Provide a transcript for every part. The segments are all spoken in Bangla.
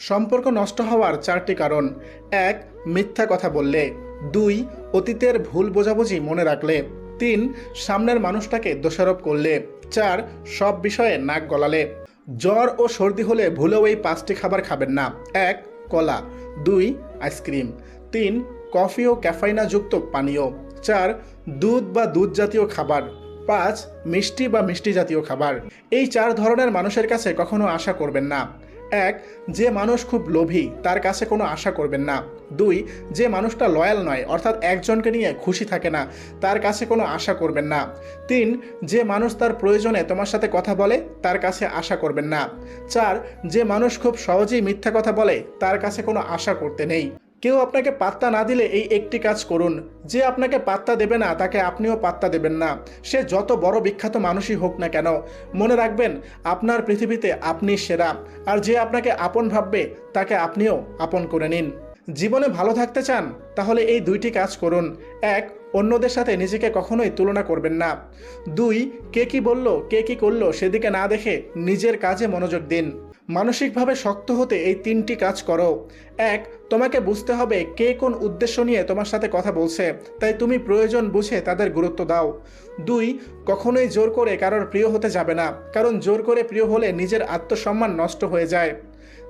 সম্পর্ক নষ্ট হওয়ার চারটি কারণ। এক, মিথ্যা কথা বললে। দুই, অতীতের ভুল বোঝাবুঝি মনে রাখলে। তিন, সামনের মানুষটাকে দোষারোপ করলে। চার, সব বিষয়ে নাক গলালে। জ্বর ও সর্দি হলে ভুলেও এই পাঁচটি খাবার খাবেন না। এক, কলা। দুই, আইসক্রিম। তিন, কফি ও ক্যাফাইনাযুক্ত পানীয়। চার, দুধ বা দুধ জাতীয় খাবার। পাঁচ, মিষ্টি বা মিষ্টি জাতীয় খাবার। এই চার ধরনের মানুষের কাছে কখনো আশা করবেন না। এক, যে মানুষ খুব লোভী, তার কাছে কোনো আশা করবেন না। দুই, যে মানুষটা লয়াল নয়, অর্থাৎ একজনকে নিয়ে খুশি থাকে না, তার কাছে কোনো আশা করবেন না। তিন, যে মানুষ তার প্রয়োজনে তোমার সাথে কথা বলে, তার কাছে আশা করবেন না। চার, যে মানুষ খুব সহজেই মিথ্যা কথা বলে, তার কাছে কোনো আশা করতে নেই। কেউ আপনাকে পাত্তা না দিলে এই একটি কাজ করুন। যে আপনাকে পাত্তা দেবে না, তাকে আপনিও পাত্তা দেবেন না। সে যত বড় বিখ্যাত মানুষই হোক না কেন, মনে রাখবেন, আপনার পৃথিবীতে আপনি সেরা। আর যে আপনাকে আপন ভাববে, তাকে আপনিও আপন করে নিন। জীবনে ভালো থাকতে চান, তাহলে এই দুইটি কাজ করুন। এক, অন্যদের সাথে নিজেকে কখনোই তুলনা করবেন না। দুই, কে কি বলল, কে কি করল, সেদিকে না দেখে নিজের কাজে মনোযোগ দিন। মানসিকভাবে শক্ত হতে এই তিনটি কাজ করো। এক, তোমাকে বুঝতে হবে কে কোন উদ্দেশ্য নিয়ে তোমার সাথে কথা বলছে, তাই তুমি প্রয়োজন বুঝে তাদের গুরুত্ব দাও। দুই, কখনোই জোর করে কারোর প্রিয় হতে যাবে না, কারণ জোর করে প্রিয় হলে নিজের আত্মসম্মান নষ্ট হয়ে যায়।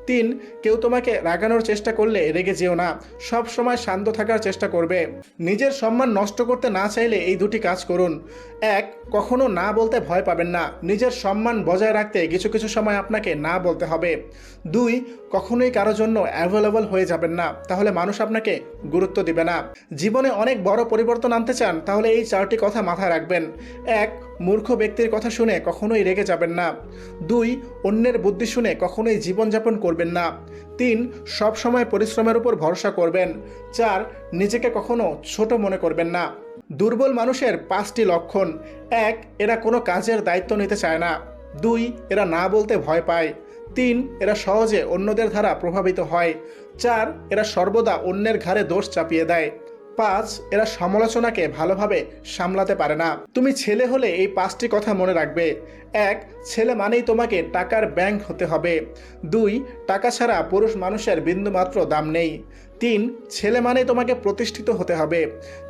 তিন, কেউ তোমাকে রাগানোর চেষ্টা করলে রেগে যেও না। সব সময় শান্ত থাকার চেষ্টা করবে। নিজের সম্মান নষ্ট করতে না চাইলে এই দুটি কাজ করুন। এক, কখনো না বলতে ভয় পাবেন না। নিজের সম্মান বজায় রাখতে কিছু কিছু সময় আপনাকে না বলতে হবে। দুই, কখনোই কারোর জন্য অ্যাভেলেবল হয়ে যাবেন না। তাহলে মানুষ আপনাকে গুরুত্ব দিবে না। জীবনে অনেক বড় পরিবর্তন আনতে চান, তাহলে এই চারটি কথা মাথায় রাখবেন। এক মূর্খ ব্যক্তির কথা শুনে কখনোই রেগে যাবেন না। দুই, অন্যের বুদ্ধি শুনে কখনোই জীবনযাপন করবেন না। তিন, সব সময় পরিশ্রমের উপর ভরসা করবেন। চার, নিজেকে কখনো ছোট মনে করবেন না। দুর্বল মানুষের পাঁচটি লক্ষণ। এক, এরা কোনো কাজের দায়িত্ব নিতে চায় না। দুই, এরা না বলতে ভয় পায়। তিন, এরা সহজে অন্যদের দ্বারা প্রভাবিত হয়। চার, এরা সর্বদা অন্যের ঘাড়ে দোষ চাপিয়ে দেয়। পাঁচ, এরা সমালোচনাকে ভালোভাবে সামলাতে পারে না। তুমি ছেলে হলে এই পাঁচটি কথা মনে রাখবে। এক, ছেলে মানেই তোমাকে টাকার ব্যাংক হতে হবে। দুই, টাকা ছাড়া পুরুষ মানুষের বিন্দুমাত্র দাম নেই। তিন, ছেলে মানেই তোমাকে প্রতিষ্ঠিত হতে হবে।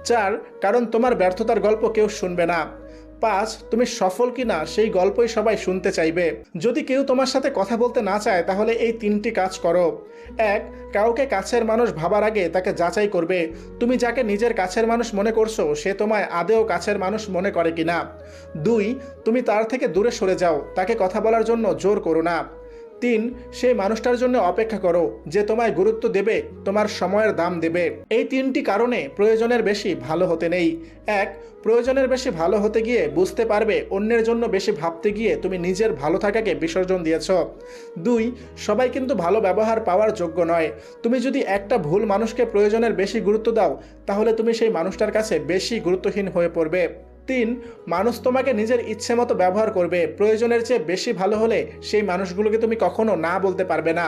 চার, কারণ তোমার ব্যর্থতার গল্প কেউ শুনবে না। পাঁচ তুমি সফল কিনা সেই গল্পই সবাই শুনতে চাইবে। যদি কেউ তোমার সাথে কথা বলতে না চায়, তাহলে এই তিনটি কাজ করো। এক, কাউকে কাছের মানুষ ভাবার আগে তাকে যাচাই করবে। তুমি যাকে নিজের কাছের মানুষ মনে করছ, সে তোমায় আদেও কাছের মানুষ মনে করে কিনা। দুই, তুমি তার থেকে দূরে সরে যাও, তাকে কথা বলার জন্য জোর করো না। তিন সেই মানুষটার জন্য অপেক্ষা করো, যে তোমায় গুরুত্ব দেবে, তোমার সময়ের দাম দেবে। এই তিনটি কারণে প্রয়োজনের বেশি ভালো হতে নেই। এক, প্রয়োজনের বেশি ভালো হতে গিয়ে বুঝতে পারবে, অন্যের জন্য বেশি ভাবতে গিয়ে তুমি নিজের ভালো থাকাকে বিসর্জন দিয়েছ। দুই, সবাই কিন্তু ভালো ব্যবহার পাওয়ার যোগ্য নয়। তুমি যদি একটা ভুল মানুষকে প্রয়োজনের বেশি গুরুত্ব দাও, তাহলে তুমি সেই মানুষটার কাছে বেশি গুরুত্বহীন হয়ে পড়বে। তিন, মানুষ তোমাকে নিজের ইচ্ছে মতো ব্যবহার করবে। প্রয়োজনের চেয়ে বেশি ভালো হলে সেই মানুষগুলোকে তুমি কখনো না বলতে পারবে না।